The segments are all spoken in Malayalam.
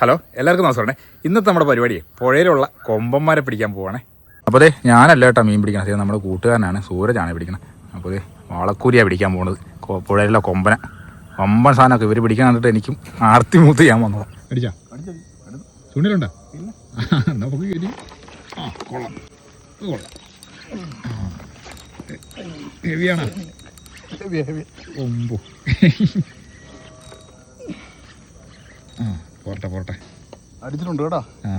ഹലോ എല്ലാവർക്കും നമസ്കാരം. ഇന്നത്തെ നമ്മുടെ പരിപാടി പുഴയിലുള്ള കൊമ്പന്മാരെ പിടിക്കാൻ പോവാണേ. അപ്പോൾ അതെ ഞാനല്ല കേട്ടോ മീൻ പിടിക്കണം അത് നമ്മുടെ കൂട്ടുകാരനാണ് സൂരജാണ് പിടിക്കണം അപ്പോൾ അതെ വാളക്കൂരിയാണ് പിടിക്കാൻ പോകുന്നത് പുഴയിലെ പുഴയിലുള്ള കൊമ്പനെ. കൊമ്പൻ സാധനമൊക്കെ ഇവർ പിടിക്കാൻ കണ്ടിട്ട് എനിക്കും ആർത്തി മൂത്ത് ചെയ്യാൻ വന്നതാണ് അടിച്ചാ? ചൂണ്ടിലുണ്ടോ നമുക്ക് ആ കൊള്ളാം. കൊള്ളാം. ഹെവിയാണോ? ഒമ്പോ ആ പോട്ടെ പോട്ടെ അടിച്ചിട്ടുണ്ട് കേട്ടാ ആ.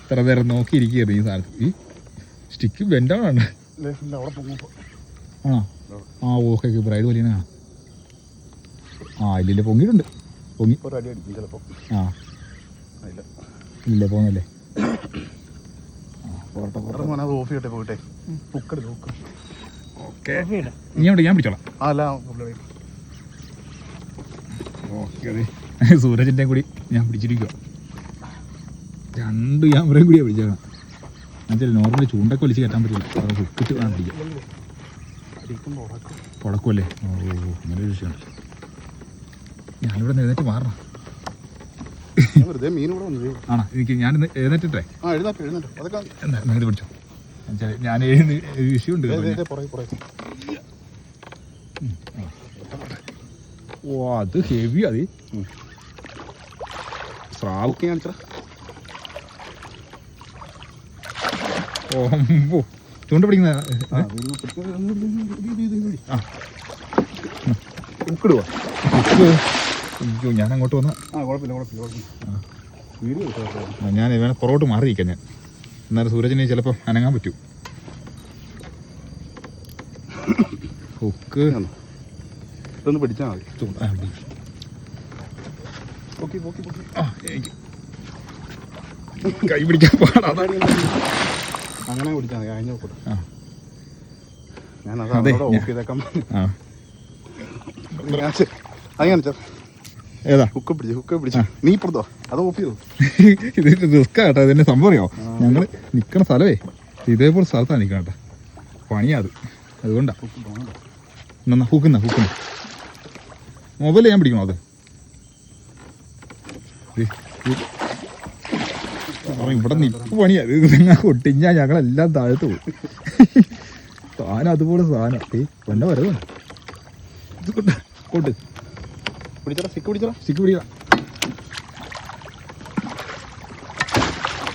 ഇത്ര നേരം നോക്കിയിരിക്കുകയാണ് ഈ സാധനത്തിൽ. ഈ സ്റ്റിക്ക് ബെൻഡാണ് ആണോ. ആ. ഓക്കെ ബ്രൈഡ് വലിയ കാണാം. ആ ഇല്ലില്ല പൊങ്ങിയിട്ടുണ്ട്. പൊങ്ങി. ആ. ഇല്ല. പോന്നല്ലേ. പോട്ടെ പോട്ടെ ഓഫ് ചെയ്യട്ടെ പോയിട്ടെ. ബുക്കട് നോക്ക് ഓക്കെ. ഇനി അവിടെ ഞാൻ പിടിച്ചോളാം. അല്ല ഓക്കെ അതെ സൂരജിന്റെ കൂടി ഞാൻ പിടിച്ചിരിക്കുക രണ്ട് ക്യാമറയും കൂടിയാണ് പിടിച്ചേക്കണം എന്നുവെച്ചാൽ നോർമലി ചൂണ്ടൊക്കെ വലിച്ച് കയറ്റാൻ പറ്റില്ല. അത് ഹുക്കിട്ട് വേണം പിടിക്കാം പുടക്കുമല്ലേ ഓ അങ്ങനെ ഒരു വിഷയമുണ്ട് ഞാനിവിടെ നിന്ന് എഴുന്നേറ്റ് മാറണം. ആണോ? എനിക്ക് ഞാൻ എഴുന്നേറ്റിട്ടേ. എന്നാ പിടിച്ചോ. ഞാൻ പുറകെ പുറകെ ഓ അത് ഹെവി അത് ഉം. സ്രാവ് ഓക്കെ കാണിച്ചാ ഓമ്പോ ചൂണ്ട പിടിക്കുന്ന. ഉക്കിടുവാ അയ്യോ ഞാൻ അങ്ങോട്ട് വന്ന ആ കുഴപ്പമില്ല കുഴപ്പമില്ല കുഴപ്പമില്ല വീഡിയോ ഞാൻ വേണം പുറകോട്ട് മാറിയിരിക്കാം ഞാൻ എന്നാലും സൂരജിനെ ചിലപ്പോൾ അനങ്ങാൻ പറ്റൂ. ഹുക്ക്. ഇതൊന്ന് പിടിച്ചാൽ മതി. പൊക്കി പൊക്കി പൊക്കി. ആ, എനിക്ക്. കൈ പിടിക്കാൻ പാടാ. അങ്ങനെ പിടിച്ചാൽ മതി. കഴിഞ്ഞ ഞാൻ അത് ഓഫ് ചെയ്തേക്കാം. ഏതാ? ഹുക്ക് പിടിച്ചു ഹുക്ക് പിടിച്ചു. നീ ഇപ്പുറത്തോ? അത് ഓഫ് ചെയ്തു? ഇത് റിസ്ക്കാട്ടോ ഇതിന്റെ സംഭവം അറിയാമോ ഞങ്ങൾ നിൽക്കണ സ്ഥലമേ ഇതേപോലെ സ്ഥലത്താണ് നിൽക്കണം കേട്ടോ. പണിയാ അത് അതുകൊണ്ടാ നന്നാ പോകണ്ട എന്നാ ഹൂക്കുന്ന ഹൂക്കുന്ന മൊബൈൽ ഞാൻ പിടിക്കണോ അത്? ഇവിടെ നിപ്പ് പണിയാ. നിങ്ങൾ ഒട്ടിഞ്ഞാൽ ഞങ്ങളെല്ലാം താഴത്ത് പോകും സാധനം അതുപോലെ സാധനം. ഏ പൊന്നെ വരവ് കൊണ്ട് പിടിച്ചടാ സിക്ക് പിടിച്ചടാ. സിക്ക് പിടിക്കാം അയ്യോ ഏയ്,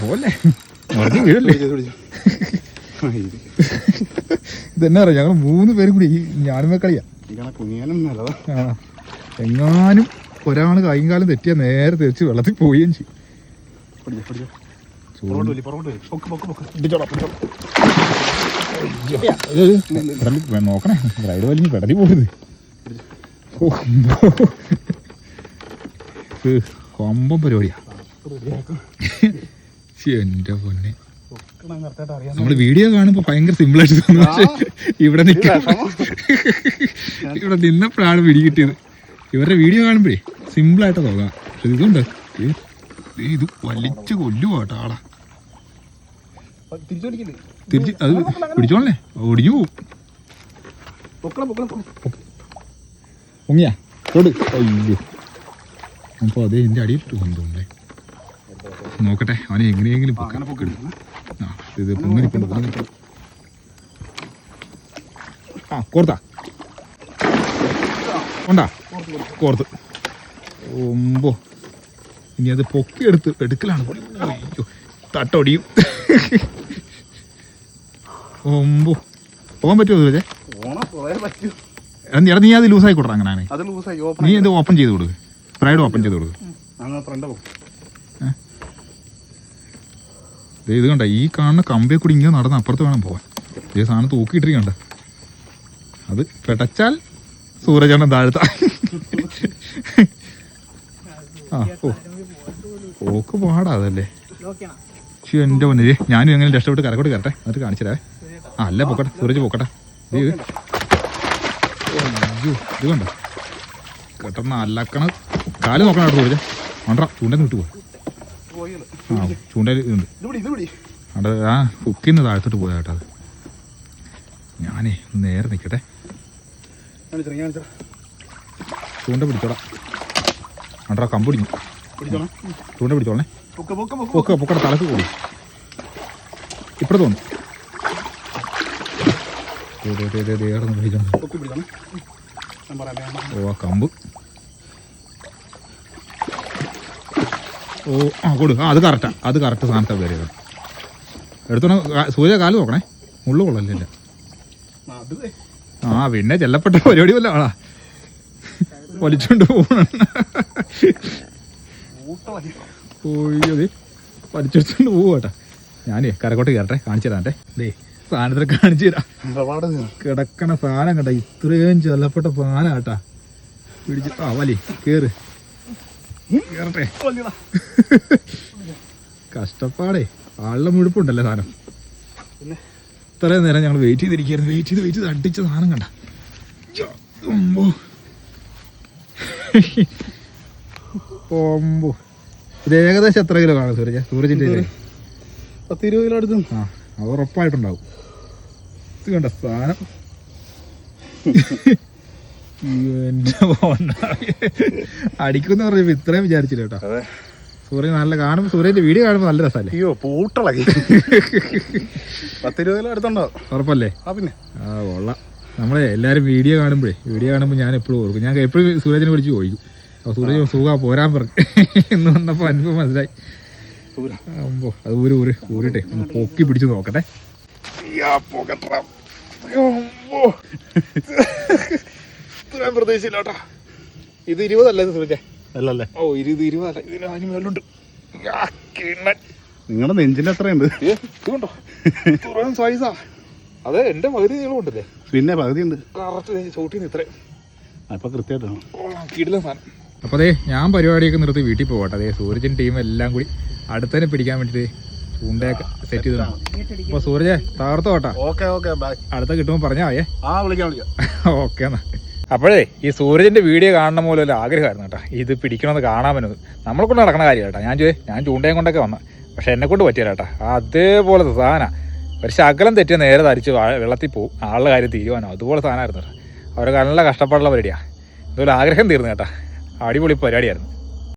പോലെ. ഇതെന്നാ പറയാ ഞങ്ങൾ മൂന്ന് പേരും കൂടി ഞാനും കളിയാ എങ്ങാനും ഒരാൾ കൈയും കാലം തെറ്റിയാ നേരെ തിരിച്ച് വെള്ളത്തിൽ പോവുകയും ചെയ്യും. നോക്കണേ. റൈഡ് വലിഞ്ഞ് പെടലി പോകരുത് ഓ, കൊമ്പൻ പരിപാടിയാ. എന്റെ പൊന്നെ. നമ്മൾ വീഡിയോ കാണുമ്പോ ഭയങ്കര സിമ്പിൾ ആയിട്ട് തോന്നുന്നു പക്ഷെ ഇവിടെ നിൽക്കാം ഇവിടെ നിന്നപ്പോഴാണ് പിടി കിട്ടിയത്. ഇവരുടെ വീഡിയോ കാണുമ്പോഴേ സിമ്പിൾ ആയിട്ട് തോന്നാം. ഇതുണ്ട്. ഇത് വലിച്ചു കൊല്ലുവാ കേട്ടോ ആളാ തിരിച്ചു അത് പിടിച്ചോളേ ഒടിഞ്ഞു പോകും പൊങ്ങിയാ? തൊട്. അയ്യോ. അപ്പോൾ അത് എന്റെ അടിയിട്ട് കൊണ്ടുപോകണ്ടേ നോക്കട്ടെ അവനെ എങ്ങനെയെങ്കിലും പൊക്കാം. പൊക്കണം ആ ഇത് പൊങ്ങിരിപ്പുണ്ട് ആ കോർത്താ. ഉണ്ടാ കോർത്ത്. ഒമ്പോ ഇനി അത് പൊക്കിയെടുത്ത് എടുക്കലാണ് പണി. അയ്യോ തട്ടൊടിയും. ഒമ്പോ പോകാൻ പറ്റുമോ എടാ നീ അത് ലൂസായി കൊടുക്കണം അങ്ങനെ നീ ഇത് ഓപ്പൺ ചെയ്ത് കൊടുക്ക്. സ്പ്രൈഡ് ഓപ്പൺ ചെയ്ത് കൊടുക്കും. ഇത് കണ്ട ഈ കാണുന്ന കമ്പിയെ കൂടി ഇങ്ങനെ നടന്ന് അപ്പുറത്ത് വേണം പോവാൻ. ഈ സാധനം തൂക്കിയിട്ടിരിക്കണ്ട അത് പെടച്ചാൽ സൂരജാണ് താഴ്ത്ത. ആ ഓ. ഓക്ക് പാടാ അതല്ലേ. എന്റെ എന്റെ പൊന്നെ. ഞാനും എങ്ങനെ രക്ഷപ്പെട്ട് കരക്കോട്ട് കയറട്ടെ. എന്നിട്ട് കാണിച്ചതേ ആ അല്ല പൊക്കട്ടെ. സൂരജ് പൊക്കട്ടെ. ഇത്. അയ്യോ ഇത് കണ്ടോ? കെട്ടണ അല്ലക്കണ കാൽ നോക്കണം കേട്ടോ സൂരജ് വേണ്ട ചൂണ്ടന്ന് വിട്ടു ആ ചൂണ്ടയിൽ ഇതുണ്ട്. അവിടെ ആ ഹുക്കിന്ന് താഴത്തോട്ട് പോയാ കേട്ടോ അത്. ഞാനേ നേരെ നിൽക്കട്ടെ ചൂണ്ട പിടിച്ചോടാ അണ്ടാ കമ്പ് പിടിക്കും. ചൂണ്ട പിടിച്ചോളേ പൊക്ക പൊക്ക പൊക്ക പൊക്ക തലക്ക് കൂടി. ഇപ്പുറത്ത് പറയാം. ഓ ആ കമ്പ്. ഓ ആ കൊടു. ആ അത് കറക്റ്റാ അത് കറക്റ്റ് സാധനത്തെ പേര് എടുത്തോണം സൂര്യ കാൽ നോക്കണേ. മുള്ളു കൊള്ളല്ലേ ആ, പിന്നെ ചെല്ലപ്പെട്ട പരിപാടി വല്ല ആളാ. വലിച്ചോണ്ട് പോകണ വലിച്ചെടുത്തോണ്ട് പോവാട്ടാ ഞാനേ കരക്കോട്ട് കയറട്ടെ കാണിച്ചു തരാട്ടെ. ദേ സാധനത്തിൽ കാണിച്ചു തരാം. കിടക്കണ സാധനം കണ്ട ഇത്രയും ചെല്ലപ്പെട്ട സാധനം കേട്ടാ. പിടിച്ച് ആ വലി കേറ്. കേറട്ടെ. കഷ്ടപ്പാടേ ആളുടെ മുഴുപ്പുണ്ടല്ലേ സാധനം? പിന്നെ? ഇത്രയും നേരം ഞങ്ങൾ വെയിറ്റ് ചെയ്തിരിക്കുകയായിരുന്നു. വെയിറ്റ് ചെയ്ത് വെയിറ്റ് ചെയ്ത് അടിച്ച സാധനം കണ്ട. ഇത് ഏകദേശം എത്ര കിലോ കാണും സൂര്യ സൂരജിന്റെ ഇതിൽ? പത്ത് ഇരുപത് കിലോ അടുത്തും ആ അത് ഉറപ്പായിട്ടുണ്ടാവും. ഇത് കണ്ട സാധനം. അടിക്കുന്ന പറഞ്ഞപ്പോ ഇത്രയും വിചാരിച്ചില്ല കേട്ടോ. സൂര്യൻ നല്ല കാണുമ്പോ സൂര്യന്റെ വീഡിയോ കാണുമ്പോ നല്ല രസമല്ലേ? അയ്യോ പൂട്ടളകി. പത്ത് ഇരുപത് കിലോ അടുത്തുണ്ടോ ഉറപ്പല്ലേ? ആ പിന്നെ. ആ കൊള്ളാം. നമ്മളെ എല്ലാരും വീഡിയോ കാണുമ്പോഴേ വീഡിയോ കാണുമ്പോൾ ഞാൻ എപ്പോഴും ഓർക്കും. ഞാൻ എപ്പോഴും സൂരജിനെ വിളിച്ച് ചോദിക്കും. അപ്പോൾ സൂരജ് സുഖ പോരാൻ പറഞ്ഞു. എന്ന് വന്നപ്പോൾ അനുഭവം മനസ്സിലായി. അമ്പോ അത് ഊര് ഊര് ഊരിട്ടെ. ഒന്ന് പൊക്കി പിടിച്ച് നോക്കട്ടെ. ഇത്രയും പ്രതീക്ഷയില്ലോട്ടാ ഇത് ഇരുപതല്ല ഇത് സൂര്യ അല്ലല്ലേ. ഓ ഇരുപത് ഇരുപതല്ല. ഇതിന് അതിന് മേലുണ്ട്. നിങ്ങളുടെ നെഞ്ചിന്റെ എത്രയുണ്ട്? ഇതുണ്ടോ ഇത്രയും സൈസാ അതെ എന്റെ പകുതി നീളമുണ്ടല്ലേ പിന്നെ പകുതി ഉണ്ട്. കറക്റ്റ് ചോട്ടിന്ന് ഇത്രയും. അപ്പൊ കൃത്യമായിട്ടാണ്. അപ്പൊ അതെ ഞാൻ പരിപാടിയൊക്കെ നിർത്തി വീട്ടിൽ പോകട്ടെ. അതെ സൂരജൻ ടീം എല്ലാം കൂടി അടുത്തന്നെ പിടിക്കാൻ വേണ്ടിയിട്ട് ചൂണ്ടയൊക്കെ സെറ്റ് ചെയ്തു അപ്പൊ സൂരജെ തകർത്തോട്ടാ ഓക്കെ ഓക്കെ അടുത്ത കിട്ടുമ്പോൾ പറഞ്ഞാ ഏ ആ വിളിക്കാം വിളിക്കാം. ഓക്കെ എന്നാ. അപ്പോഴേ ഈ സൂരജിന്റെ വീഡിയോ കാണണം പോലെ ഒരു ആഗ്രഹമായിരുന്നു കേട്ടോ. ഇത് പിടിക്കണമെന്ന് കാണാൻ പറ്റുന്നത് നമ്മളെ കൊണ്ട് നടക്കുന്ന കാര്യം കേട്ടോ. ഞാൻ ചോദിച്ചു ഞാൻ ചൂണ്ടയും കൊണ്ടൊക്കെ വന്ന. പക്ഷേ എന്നെ കൊണ്ട് പറ്റിയില്ല കേട്ടോ. അതേപോലത്തെ സാധന. ഒരു ശകലം തെറ്റിയ നേരെ തരിച്ച് വെള്ളത്തിൽ പോകും. ആളുടെ കാര്യം തീരുമാനം. അതുപോലെ സാധനമായിരുന്നു കേട്ടോ. അവരൊക്കെ നല്ല കഷ്ടപ്പാടുള്ള പരിപാടിയാണ് ഇതുപോലെ ആഗ്രഹം തീർന്നു കേട്ടോ. അടിപൊളി പരിപാടിയായിരുന്നു.